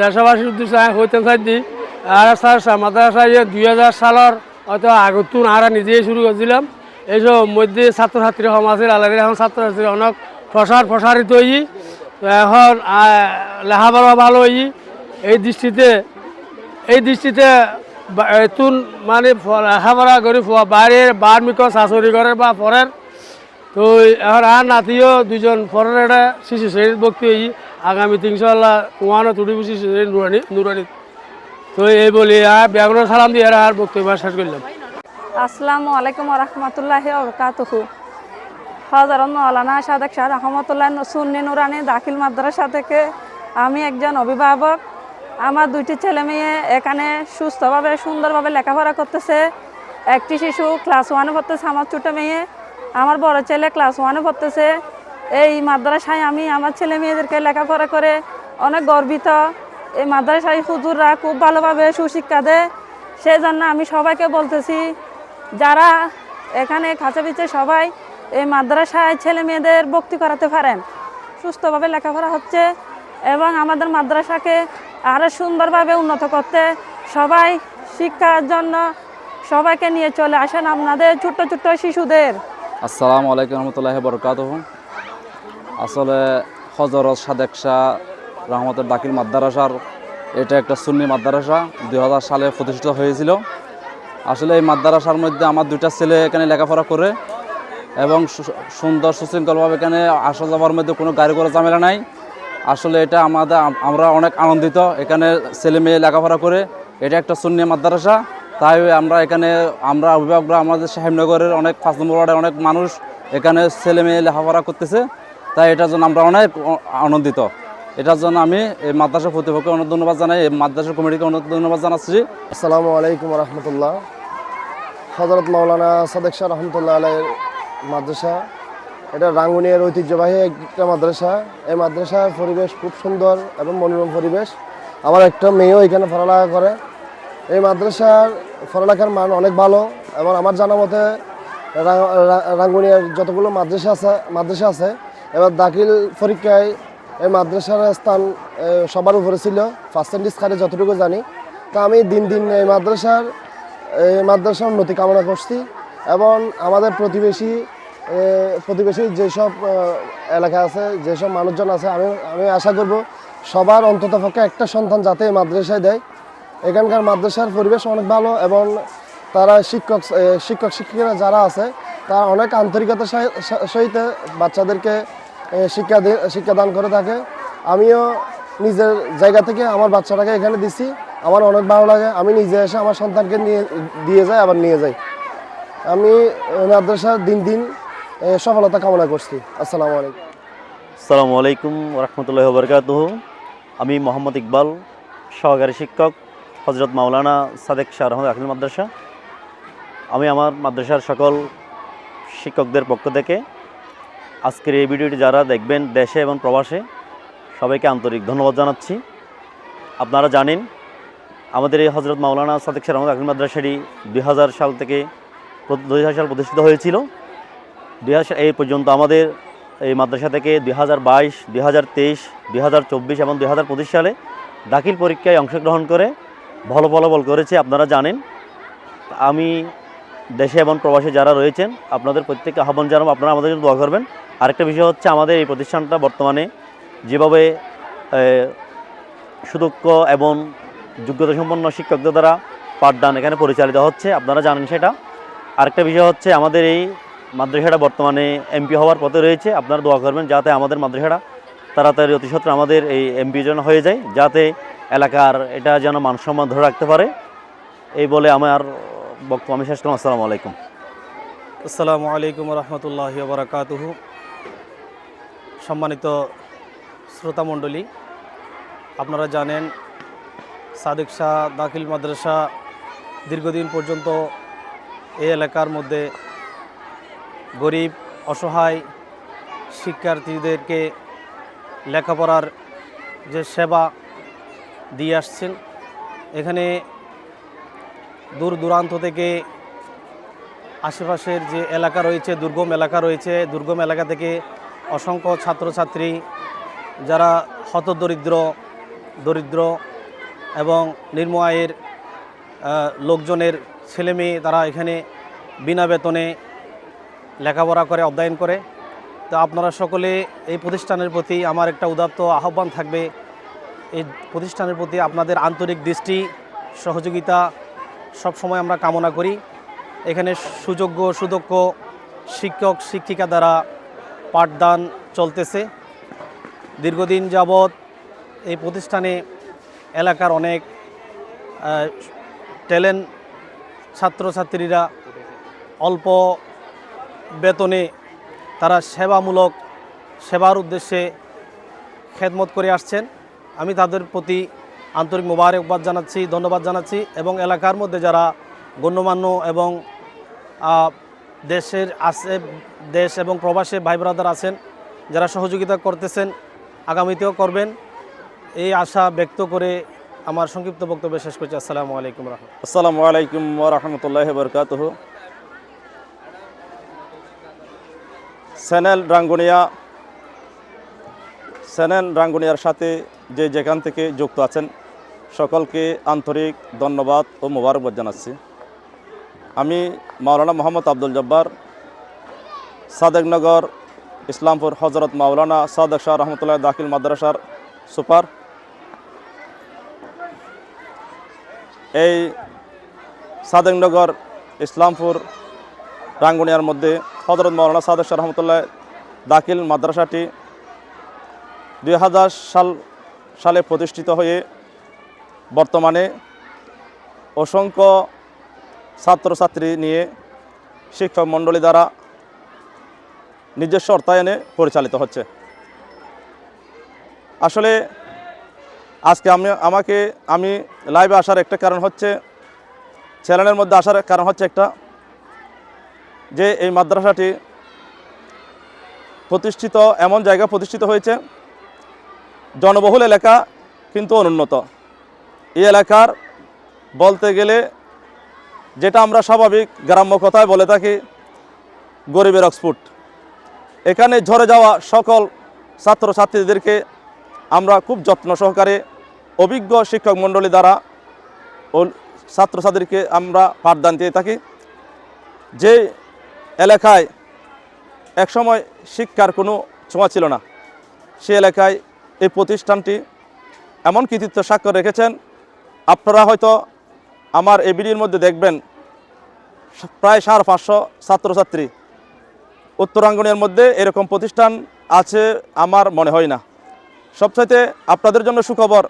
দেশবাসীর উদ্দেশ্যে হইতে চাইছি, আর স্যার মাদ্রাসা দুই হাজার সালের হয়তো আগতুন আর নিজেই শুরু করেছিলাম। এইসব মধ্যে ছাত্রছাত্রী সম আছে, আলাদা এখন ছাত্রছাত্রী অনেক প্রসার প্রসারিত হই এখন লেখাপড়া ভালো হই এই দৃষ্টিতে এই দৃষ্টিতে এতুন মানে লেখাপড়া করে বাইরের বার মিক শাশুড়ি করে বা পরের। তো এখন আর নাতিও দুজন পরের একটা শিশু শ্রেণির ভক্তি হই আগামী তিনশাল্লাহ ওয়ানও তুড়ি শিশু শ্রেণি নুরানি নুরানি। তো এই বলি, আর ব্যাগুনের সালাম দিয়ে আর বক্তব্য শেষ করলাম। আসসালামু আলাইকুম রহমতুল্লাহি ওবরকাতুহু হজরত মৌলানা সাদেক শাহ রহমতুল্লাহ সুন্নি নুরানি দাখিল মাদ্রাসা থেকে আমি একজন অভিভাবক। আমার দুইটি ছেলে মেয়ে এখানে সুস্থভাবে, সুন্দরভাবে লেখাপড়া করতেছে। একটি শিশু ক্লাস ওয়ানে পড়তেছে, আমার ছোটো মেয়ে। আমার বড় ছেলে ক্লাস ওয়ানে পড়তেছে। এই মাদ্রাসায় আমি আমার ছেলে মেয়েদেরকে লেখাপড়া করে অনেক গর্বিত। এই মাদ্রাসায় হুজুররা খুব ভালোভাবে সুশিক্ষা দেয়। সেই জন্য আমি সবাইকে বলতেছি, যারা এখানে কাছাপিছে সবাই এই মাদ্রাসায় ছেলে মেয়েদের ভক্তি করাতে পারেন। সুস্থভাবে লেখাপড়া হচ্ছে এবং আমাদের মাদ্রাসাকে আরও সুন্দরভাবে উন্নত করতে সবাই শিক্ষার জন্য সবাইকে নিয়ে চলে আসেন আপনাদের ছোট্ট ছোট্ট শিশুদের। আসসালামু আলাইকুম রহমতুল্লাহ বরকাত আসলে হজরত সাদেক শাহ রহমতের দাখিল মাদ্রাসার, এটা একটা সুন্নি মাদ্রাসা দুই হাজার সালে প্রতিষ্ঠিত হয়েছিল। আসলে এই মাদ্রাসার মধ্যে আমার দুইটা ছেলে এখানে লেখাপড়া করে এবং সুন্দর সুশৃঙ্খলভাবে এখানে আসা যাওয়ার মধ্যে কোনো গাড়ি করে ঝামেলা নাই। আসলে এটা আমাদের আমরা অনেক আনন্দিত এখানে ছেলে মেয়ে লেখাপড়া করে। এটা একটা সুন্নি মাদ্রাসা, তাই আমরা এখানে, আমরা অভিভাবকরা আমাদের সাহেবনগরের অনেক পাঁচ নম্বর অনেক মানুষ এখানে ছেলে মেয়ে লেখাপড়া করতেছে। তাই এটার জন্য আমরা অনেক আনন্দিত। এটার জন্য আমি এই মাদ্রাসা প্রতিপক্ষকে অনেক ধন্যবাদ জানাই, এই মাদ্রাসা কমিটিকে অনেক ধন্যবাদ জানাচ্ছি। আসসালামু আলাইকুম রহমতুল্লাহ। হজরত মাওলানা সাদেক শাহ রহমতুল্লাহ আলাইয়ের মাদ্রাসা। এটা রাঙ্গুনিয়ার ঐতিহ্যবাহী একটা মাদ্রাসা। এই মাদ্রাসার পরিবেশ খুব সুন্দর এবং মনোরম পরিবেশ। আমার একটা মেয়েও এখানে পড়ালেখা করে। এই মাদ্রাসার পড়ালেখার মান অনেক ভালো এবং আমার জানা মতে রাঙ্গুনিয়ার যতগুলো মাদ্রাসা আছে মাদ্রাসা আছে এবার দাখিল পরীক্ষায় এই মাদ্রাসার স্থান সবার উপরে ছিল। ফার্স্ট পার্সেন্টেজ খারে যতটুকু জানি। তা আমি দিন দিন এই মাদ্রাসার এই মাদ্রাসার উন্নতি কামনা করছি এবং আমাদের প্রতিবেশী প্রতিবেশী যেসব এলাকা আছে, যেসব মানুষজন আছে, আমি আমি আশা করব সবার অন্তত পক্ষে একটা সন্তান যাতে এই মাদ্রাসায় দেয়। এখানকার মাদ্রাসার পরিবেশ অনেক ভালো এবং তারা শিক্ষক শিক্ষক, শিক্ষিকারা যারা আছে, তারা অনেক আন্তরিকতার সহি- সহিত বাচ্চাদেরকে শিক্ষা শিক্ষাদান করে থাকে। আমিও নিজের জায়গা থেকে আমার বাচ্চাটাকে এখানে দিছি। আমার অনেক ভালো লাগে। আমি নিজে এসে আমার সন্তানকে নিয়ে, দিয়ে যাই, আবার নিয়ে যাই। আমি মাদ্রাসার দিন দিন সফলতা কামনা করছি। আসসালামু আলাইকুম। আসসালামু আলাইকুম রহমতুল্লাহ বরকাত আমি মোহাম্মদ ইকবাল, সহকারী শিক্ষক হজরত মাওলানা সাদেক শাহ রহমদ আখিল মাদ্রাসা। আমি আমার মাদ্রাসার সকল শিক্ষকদের পক্ষ থেকে আজকের এই ভিডিওটি যারা দেখবেন দেশে এবং প্রবাসে, সবাইকে আন্তরিক ধন্যবাদ জানাচ্ছি। আপনারা জানেন, আমাদের এই হজরত মাওলানা সাদেক শাহ রহমদ আখিল মাদ্রাসাটি দুই হাজার সাল থেকে দু হাজার সাল প্রতিষ্ঠিত হয়েছিল। দুই হাজার এই পর্যন্ত আমাদের এই মাদ্রাসা থেকে দুই হাজার বাইশ দুই হাজার তেইশ দুই হাজার চব্বিশ এবং দুই হাজার পঁচিশ সালে দাখিল পরীক্ষায় অংশগ্রহণ করে ভালো ফলাফল করেছে, আপনারা জানেন। আমি দেশে এবং প্রবাসে যারা রয়েছেন, আপনাদের প্রত্যেককে আহ্বান জানাব, আপনারা আমাদের জন্য দোয়া করবেন। আরেকটা বিষয় হচ্ছে আমাদের এই প্রতিষ্ঠানটা বর্তমানে যেভাবে সুদক্ষ এবং যোগ্যতা সম্পন্ন শিক্ষকদের দ্বারা পাঠদান এখানে পরিচালিত হচ্ছে। আপনারা জানেন সেটা। আরেকটা বিষয় হচ্ছে আমাদের এই মাদ্রাসাটা বর্তমানে এমপি হওয়ার পথে রয়েছে। আপনারা দোয়া করবেন যাতে আমাদের মাদ্রাসাটা তাড়াতাড়ি অতি সত্ত্বর আমাদের এই এমপি যেন হয়ে যায়, যাতে এলাকার এটা যেন মানসম্মান ধরে রাখতে পারে। এই বলে আমার বক্তব্য আমি শেষ করলাম। আসসালামু আলাইকুম। আসসালামু আলাইকুম রহমতুল্লাহ বারাকাতুহু। সম্মানিত শ্রোতামণ্ডলী আপনারা জানেন সাদেক শাহ দাখিল মাদ্রাসা দীর্ঘদিন পর্যন্ত এই এলাকার মধ্যে গরিব, অসহায় শিক্ষার্থীদেরকে লেখাপড়ার যে সেবা দিয়ে আসছেন, এখানে দূর দূরান্ত থেকে আশেপাশের যে এলাকা রয়েছে, দুর্গম এলাকা রয়েছে, দুর্গম এলাকা থেকে অসংখ্য ছাত্রছাত্রী যারা হতদরিদ্র দরিদ্র এবং নিম্ন আয়ের লোকজনের ছেলে মেয়ে তারা এখানে বিনা বেতনে লেখাপড়া করে, অধ্যয়ন করে। তো আপনারা সকলে এই প্রতিষ্ঠানের প্রতি আমার একটা উদাত্ত আহ্বান থাকবে। এই প্রতিষ্ঠানের প্রতি আপনাদের আন্তরিক দৃষ্টি, সহযোগিতা সব সময় আমরা কামনা করি। এখানে সুযোগ্য, সুদক্ষ শিক্ষক, শিক্ষিকা দ্বারা পাঠদান চলতেছে। দীর্ঘদিন যাবৎ এই প্রতিষ্ঠানে এলাকার অনেক ট্যালেন্ট ছাত্রছাত্রীরা অল্প বেতনে তারা সেবামূলক সেবার উদ্দেশ্যে খেদমত করে আসছেন। আমি তাদের প্রতি আন্তরিক মোবারকবাদ জানাচ্ছি, ধন্যবাদ জানাচ্ছি এবং এলাকার মধ্যে যারা গণ্যমান্য এবং দেশের আছে, দেশ এবং প্রবাসী ভাই ব্রাদার আছেন, যারা সহযোগিতা করতেছেন, আগামীতেও করবেন। এই আশা ব্যক্ত করে আমার সংক্ষিপ্ত বক্তব্য শেষ করছি। আসসালামু আলাইকুম রহমতুল্লাহ আসসালামু আলাইকুম রহমতুল্লাহ বরকাতহ। স্যানেল রাঙ্গুনিয়া স্যানেল রাঙ্গুনিয়ার সাথে যে যেখান থেকে যুক্ত আছেন, সকলকে আন্তরিক ধন্যবাদ ও মোবারকবাদ জানাচ্ছি। আমি মাওলানা মোহাম্মদ আব্দুল জব্বার সাদেকনগর ইসলামপুর হজরত মাওলানা সাদেক শাহ রহমতুল্লাহ দাখিল মাদ্রাসার সুপার। এই সাদেকনগর ইসলামপুর, রাঙ্গুনিয়ার মধ্যে হজরত মাওলানা সাদেক শাহ রহমতুল্লাহ দাখিল মাদ্রাসাটি দুই হাজার সাল, সালে প্রতিষ্ঠিত হয়ে বর্তমানে অসংখ্য ছাত্রছাত্রী নিয়ে শিক্ষক মণ্ডলী দ্বারা নিজস্ব অর্থায়নে পরিচালিত হচ্ছে। আসলে আজকে আমি, আমাকে, আমি লাইভে আসার একটা কারণ হচ্ছে চ্যানেলের মধ্যে আসার কারণ হচ্ছে একটা, যে এই মাদ্রাসাটি প্রতিষ্ঠিত, এমন জায়গা প্রতিষ্ঠিত হয়েছে, জনবহুল এলাকা কিন্তু অনুন্নত। এই এলাকার বলতে গেলে যেটা আমরা স্বাভাবিক গ্রাম্য কথায় বলে থাকি, গরিবের অক্সফোর্ড। এখানে ঝরে যাওয়া সকল ছাত্রছাত্রীদেরকে আমরা খুব যত্ন সহকারে অভিজ্ঞ শিক্ষক মণ্ডলী দ্বারা ও ছাত্রছাত্রীকে আমরা পাঠদান দিয়ে থাকি। যে এলাকায় একসময় শিক্ষার কোনো ছোঁয়া ছিল না, সে এলাকায় এই প্রতিষ্ঠানটি এমন কৃতিত্ব স্বাক্ষর রেখেছেন, আপনারা হয়তো আমার এই ভিডিওর মধ্যে দেখবেন, প্রায় সাড়ে পাঁচশো ছাত্রছাত্রী উত্তরাঙ্গনের মধ্যে এরকম প্রতিষ্ঠান আছে আমার মনে হয় না। সবচাইতে আপনাদের জন্য সুখবর,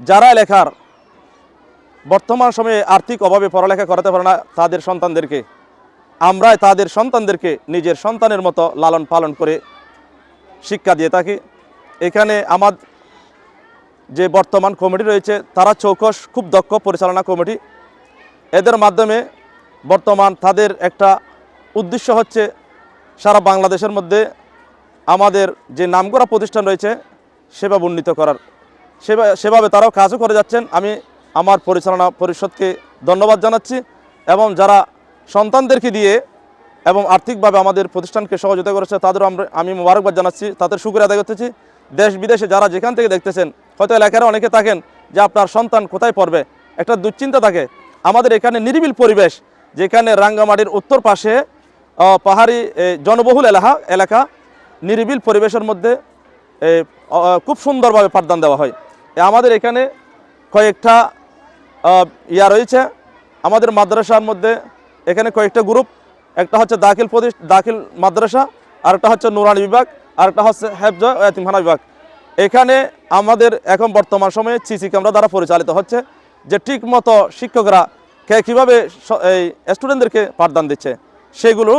যারা লেখার বর্তমান সময়ে আর্থিক অভাবে পড়ালেখা করাতে পারে না তাদের সন্তানদেরকে, আমরাই তাদের সন্তানদেরকে নিজের সন্তানের মতো লালন পালন করে শিক্ষা দিয়ে থাকি। এখানে আমার যে বর্তমান কমিটি রয়েছে, তারা চৌকস খুব দক্ষ পরিচালনা কমিটি। এদের মাধ্যমে বর্তমান তাদের একটা উদ্দেশ্য হচ্ছে, সারা বাংলাদেশের মধ্যে আমাদের যে নামকরা প্রতিষ্ঠান রয়েছে সেবা উন্নীত করার। সেবা সেভাবে তারাও কাজও করে যাচ্ছেন। আমি আমার পরিচালনা পরিষদকে ধন্যবাদ জানাচ্ছি এবং যারা সন্তানদেরকে দিয়ে এবং আর্থিকভাবে আমাদের প্রতিষ্ঠানকে সহযোগিতা করেছে, তাদেরও আমরা, আমি মোবারকবাদ জানাচ্ছি। তাদের শুক্রিয়া আদায় করতেছি। দেশ বিদেশে যারা যেখান থেকে দেখতেছেন হয়তো এলাকার অনেকে থাকেন যে আপনার সন্তান কোথায় পড়বে। একটা দুশ্চিন্তা থাকে। আমাদের এখানে নিরিবিল পরিবেশ, যেখানে রাঙ্গামাটির উত্তর পাশে পাহাড়ি জনবহুল এলাকা এলাকা নিরিবিল পরিবেশের মধ্যে খুব সুন্দরভাবে পাঠদান দেওয়া হয়। আমাদের এখানে কয়েকটা ইয়া রয়েছে। আমাদের মাদ্রাসার মধ্যে এখানে কয়েকটা গ্রুপ। একটা হচ্ছে দাখিল প্রদেশ দাখিল মাদ্রাসা, আরেকটা হচ্ছে নুরানি বিভাগ, আরেকটা হচ্ছে হেফজ, এতিমখানা বিভাগ। এখানে আমাদের এখন বর্তমান সময়ে সিসি ক্যামেরা দ্বারা পরিচালিত হচ্ছে, যে ঠিক মতো শিক্ষকরা কে কীভাবে এই স্টুডেন্টদেরকে পাঠদান দিচ্ছে, সেগুলো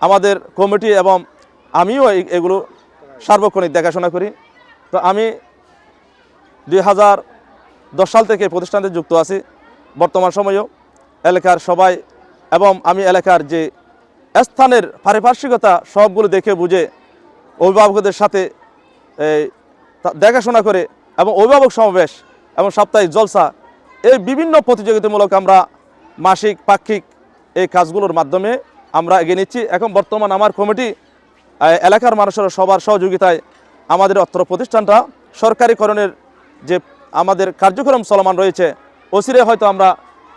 আমাদের কমিটি এবং আমিও এগুলো সার্বক্ষণিক দেখাশোনা করি। তো আমি দুই হাজার দশ সাল থেকে প্রতিষ্ঠানতে যুক্ত আছি, বর্তমান সময়েও এলাকার সবাই এবং আমি এলাকার যে স্থানের পারিপার্শ্বিকতা সবগুলো দেখে বুঝে অভিভাবকদের সাথে দেখাশোনা করে এবং অভিভাবক সমাবেশ এবং সাপ্তাহিক জলসা এই বিভিন্ন প্রতিযোগিতামূলক আমরা মাসিক, পাক্ষিক এই কাজগুলোর মাধ্যমে আমরা এগিয়ে নিচ্ছি। এখন বর্তমান আমার কমিটি এলাকার মানুষের সবার সহযোগিতায় আমাদের অত্র প্রতিষ্ঠানটা সরকারিকরণের যে আমাদের কার্যক্রম চলমান রয়েছে অচিরে হয়তো আমরা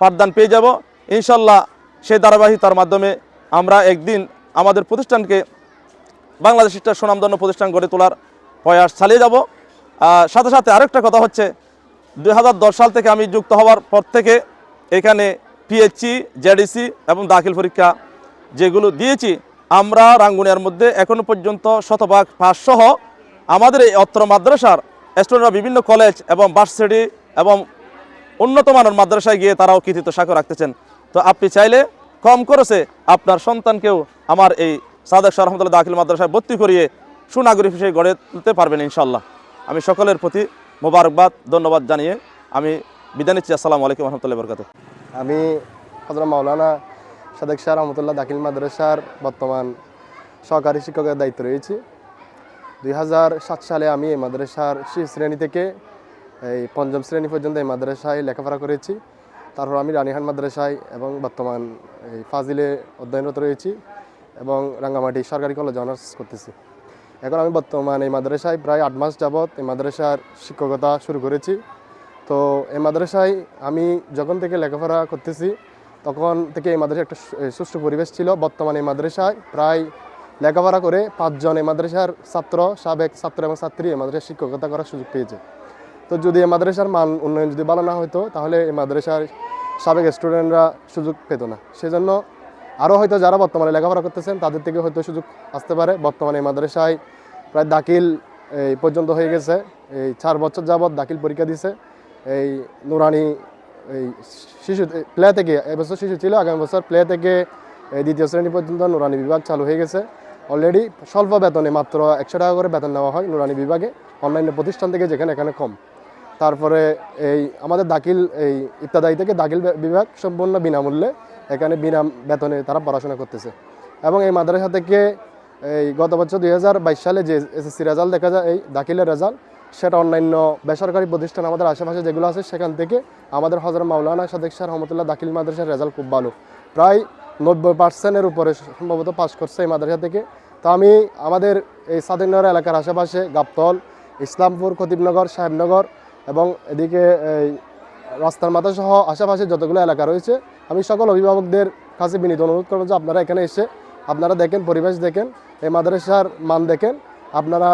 পাঠদান পেয়ে যাব। ইনশাল্লাহ সেই ধারাবাহিকতার মাধ্যমে আমরা একদিন আমাদের প্রতিষ্ঠানকে বাংলাদেশ একটা সুনামধন্য প্রতিষ্ঠান গড়ে তোলার প্রয়াস চালিয়ে যাব। সাথে সাথে আরেকটা কথা হচ্ছে দু হাজার দশ সাল থেকে আমি যুক্ত হওয়ার পর থেকে এখানে পিএইচসি জেডিসি এবং দাখিল পরীক্ষা যেগুলো দিয়েছি, আমরা রাঙ্গুনিয়ার মধ্যে এখনও পর্যন্ত শতভাগ পাস সহ আমাদের এই অত্র মাদ্রাসার স্টুডেন্টরা বিভিন্ন কলেজ এবং ভার্সিটি এবং উন্নত মানের মাদ্রাসায় গিয়ে তারাও কৃতিত্ব সাক্ষ্য রাখতেছেন। তো আপনি চাইলে কম খরচে আপনার সন্তানকেও আমার এই সাদেক শাহ রহমতুল্লাহ দাখিল মাদ্রাসায় ভর্তি করিয়ে সুনাগরিক হিসেবে গড়ে তুলতে পারবেন ইনশাল্লাহ আমি সকলের প্রতি মোবারকবাদ, ধন্যবাদ জানিয়ে আমি বিদায় নিচ্ছি। আসসালামু আলাইকুম রহমতুল্লাহ বরকাত আমি হজরত মাওলানা সাদেক শাহ রহমতুল্লাহ দাখিল মাদ্রাসার বর্তমান সহকারী শিক্ষকের দায়িত্ব রয়েছি। দুই হাজার সাত সালে আমি এই মাদ্রাসার শীর্ষ শ্রেণি থেকে এই পঞ্চম শ্রেণি পর্যন্ত এই মাদ্রাসায় লেখাপড়া করেছি। তারপর আমি রানীহান মাদ্রাসায় এবং বর্তমান এই ফাজিলে অধ্যয়নরত রয়েছি এবং রাঙ্গামাটি সরকারি কলেজে অনার্স করতেছি। এখন আমি বর্তমান এই মাদ্রাসায় প্রায় আট মাস যাবৎ এই মাদ্রাসার শিক্ষকতা শুরু করেছি। তো এই মাদ্রাসায় আমি যখন থেকে লেখাপড়া করতেছি, তখন থেকে এই মাদ্রাসা একটা সুষ্ঠু পরিবেশ ছিল। বর্তমানে এই মাদ্রাসায় প্রায় লেখাপড়া করে পাঁচজন এই মাদ্রাসার ছাত্র, সাবেক ছাত্র এবং ছাত্রী এই মাদ্রাসায় শিক্ষকতা করার সুযোগ পেয়েছে। তো যদি এই মাদ্রাসার মান উন্নয়ন যদি ভালো না হতো তাহলে এই মাদ্রাসার সাবেক স্টুডেন্টরা সুযোগ পেত না। সেজন্য আরও হয়তো যারা বর্তমানে লেখাপড়া করতেছেন, তাদের থেকে হয়তো সুযোগ আসতে পারে। বর্তমানে মাদ্রাসায় প্রায় দাখিল এই পর্যন্ত হয়ে গেছে। এই চার বছর যাবৎ দাখিল পরীক্ষা দিছে। এই নুরানি এই শিশু প্লে থেকে এবছর শিশু ছিল, আগামী বছর প্লে থেকে দ্বিতীয় শ্রেণি পর্যন্ত নুরানি বিভাগ চালু হয়ে গেছে। অলরেডি স্বল্প বেতনে মাত্র একশো টাকা করে বেতন নেওয়া হয় নুরানি বিভাগে অন্যান্য প্রতিষ্ঠান থেকে যেখানে এখানে কম। তারপরে এই আমাদের দাখিল এই ইত্যাদি থেকে দাখিল বিভাগ সম্পূর্ণ বিনামূল্যে এখানে বিনা বেতনে তারা পড়াশোনা করতেছে। এবং এই মাদ্রাসা থেকে এই গত বছর দুই হাজার বাইশ সালে যে এসএসসি রেজাল্ট দেখা যায়, এই দাখিলের রেজাল্ট, সেটা অন্যান্য বেসরকারি প্রতিষ্ঠান, আমাদের আশেপাশে যেগুলো আছে, সেখান থেকে আমাদের হজরত মাওলানা সাদেক শাহ রহমতুল্লাহ দাখিল মাদ্রাসার রেজাল্ট খুব ভালো। প্রায় নব্বই পার্সেন্টের উপরে সম্ভবত পাস করছে এই মাদ্রাসা থেকে। তো আমি আমাদের এই স্বাধীনগর এলাকার আশেপাশে গাবতল, ইসলামপুর, খতিবনগর, সাহেবনগর এবং এদিকে এই রাস্তার মাথা সহ আশেপাশে যতগুলো এলাকা রয়েছে, আমি সকল অভিভাবকদের কাছে বিনীত অনুরোধ করব যে আপনারা এখানে এসে আপনারা দেখেন, পরিবেশ দেখেন, এই মাদ্রাসার মান দেখেন। আপনারা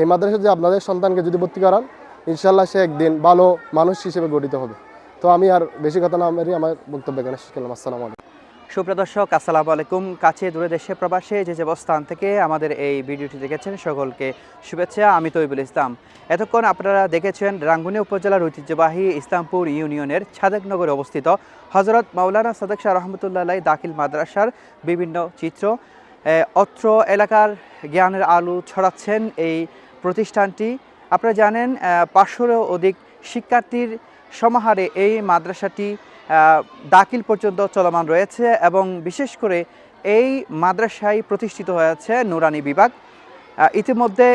এই মাদ্রাসা যে আপনাদের সন্তানকে যদি ভর্তি করান ইনশাল্লাহ সে একদিন ভালো মানুষ হিসেবে গঠিত হবে। তো আমি আর বেশি কথা না মেরি আমার বক্তব্য এখানে শেষ করলাম। আসসালামু আলাইকুম। সুপ্রিয় দর্শক, আসসালামু আলাইকুম। কাছে দূরে দেশে প্রবাসে যে যে অবস্থান থেকে আমাদের এই ভিডিওটি দেখেছেন, সকলকে শুভেচ্ছা। আমি তৈবুল ইসলাম। এতক্ষণ আপনারা দেখেছেন রাঙ্গুনি উপজেলার ঐতিহ্যবাহী ইসলামপুর ইউনিয়নের ছাদেকনগরে অবস্থিত হজরত মাওলানা সাদেক শাহ রহমতুল্লাহ দাখিল মাদ্রাসার বিভিন্ন চিত্র। অত্র এলাকার জ্ঞানের আলো ছড়াচ্ছেন এই প্রতিষ্ঠানটি। আপনারা জানেন পাঁচশোরও অধিক শিক্ষার্থীর সমাহারে এই মাদ্রাসাটি দাখিল পর্যন্ত চলমান রয়েছে এবং বিশেষ করে এই মাদ্রাসায় প্রতিষ্ঠিত হয়েছে নুরানি বিভাগ। ইতিমধ্যে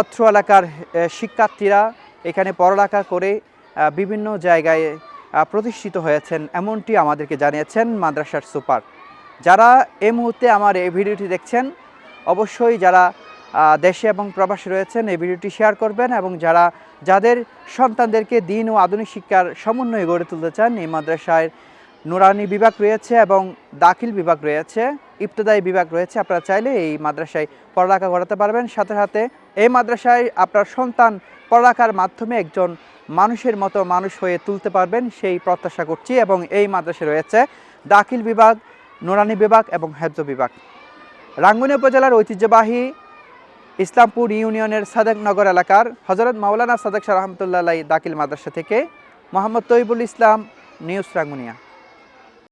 অত্র এলাকার শিক্ষার্থীরা এখানে পড়ালেখা করে বিভিন্ন জায়গায় প্রতিষ্ঠিত হয়েছেন এমনটি আমাদেরকে জানিয়েছেন মাদ্রাসার সুপার। যারা এই মুহূর্তে আমার এই ভিডিওটি দেখছেন, অবশ্যই যারা দেশে এবং প্রবাসী রয়েছেন, এই ভিডিওটি শেয়ার করবেন এবং যারা, যাদের সন্তানদেরকে দিন ও আধুনিক শিক্ষার সমন্বয়ে গড়ে তুলতে চান, এই মাদ্রাসায় নুরানি বিভাগ রয়েছে এবং দাখিল বিভাগ রয়েছে, ইবতদায়ী বিভাগ রয়েছে, আপনারা চাইলে এই মাদ্রাসায় পড়ালেখা করাতে পারবেন। সাথে সাথে এই মাদ্রাসায় আপনার সন্তান পড়ালেখার মাধ্যমে একজন মানুষের মতো মানুষ হয়ে তুলতে পারবেন, সেই প্রত্যাশা করছি এবং এই মাদ্রাসায় রয়েছে দাখিল বিভাগ, নুরানি বিভাগ এবং হেফজ বিভাগ। রাঙ্গুনি উপজেলার ঐতিহ্যবাহী ইসলামপুর ইউনিয়নের সাদেকনগর এলাকার হজরত মাওলানা সাদেক শাহ রহমতুল্লাহ দাকিল মাদ্রাসা থেকে মোহাম্মদ তৈবুল ইসলাম, নিউজ রাঙ্গুনিয়া।